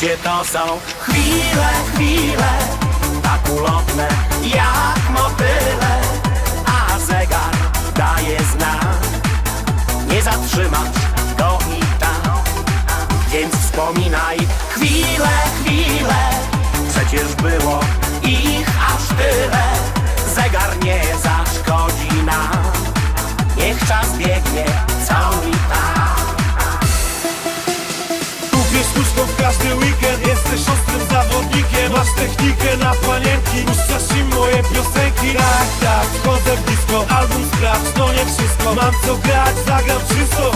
Życie to są? Chwile, chwile Tak ulotne jak motyle. A zegar daje znak. Nie zatrzymasz go i tam. Więc wspominaj. Chwile, chwile Przecież było ich aż tyle. Zegar nie zaszkodzi nam na panienki Puszczasz im moje piosenki. Tak, tak, wchodzę w disco Album sprawdź, to nie wszystko. Mam co grać, zagram czysto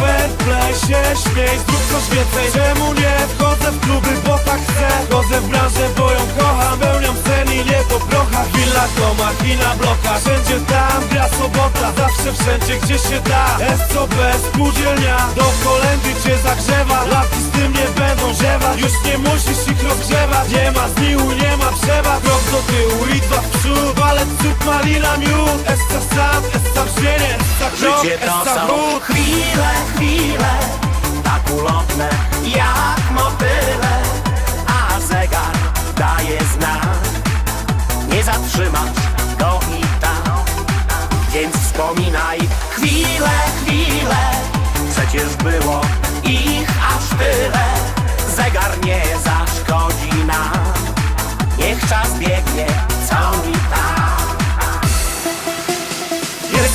play się śmiej, zrób coś więcej. Czemu nie? Wchodzę w kluby, bo tak chcę? Wchodzę w branżę, bo ją kocham Pełniam sen i nie po prochach. Willa, domach i na blokach Wszędzie tam gra sobota Zawsze wszędzie, gdzie się da. SCB, spółdzielnia Do kolendy cię zagrzewa. Laki z tym nie ziewać Już nie musisz ich rozgrzewać. Nie ma zmiłu, nie ma przewag Krok do tyłu i dwa w przód. Walec, cud, malina, miód. Essa sam, essa brzmienie. Essa krok, Życie to chwile, chwile Tak ulotne jak motyle. A zegar daje znak. Nie zatrzymasz go i tam. Więc wspominaj. Chwile, chwile. Przecież było ich aż tyle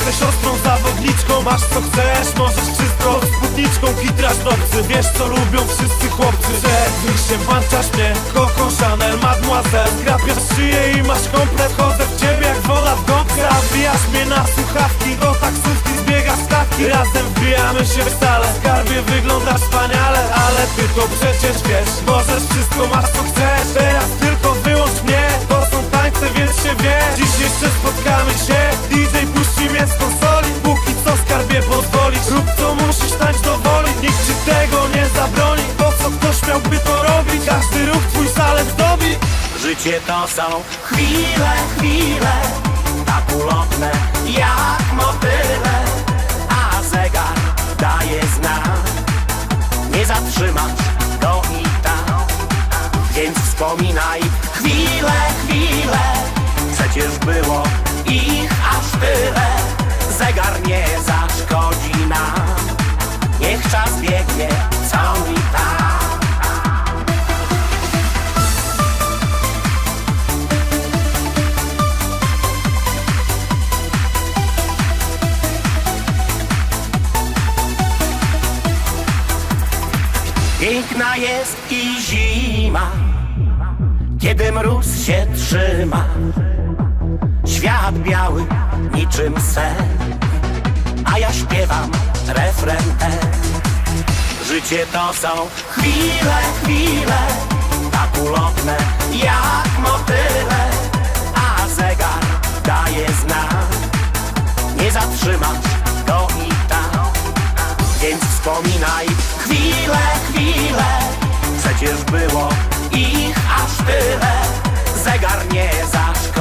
Jesteś ostrą zawodniczką, masz co chcesz Możesz wszystko. Z spódniczką, kitrasz nowcy Wiesz co lubią wszyscy chłopcy Przed wyjściem włączasz mnie. Coco Chanel, Mademoiselle Skrapiasz szyję i masz komplet Chodzę w ciebie jak woda w gąbce. Wbijasz mnie na słuchawki Do taksówki zbiegasz stawki Razem wbijamy się w stale W skarbie wyglądasz wspaniale. Ale ty to przecież wiesz Możesz wszystko, masz co chcesz. Teraz Życie to są chwile, chwile Tak ulotne jak motyle A zegar daje znak. Nie zatrzymasz go i tam Więc wspominaj. Chwile, chwile Przecież było ich aż tyle. Zegar nie zaszkodzi nam. Niech czas biegnie Piękna jest i zima, kiedy mróz się trzyma. Świat biały niczym sen, a ja śpiewam refren ten. Życie to są chwile, chwile, tak ulotne jak wspominaj Chwile, chwile, przecież było ich aż tyle. Zegar nie zaszkodzi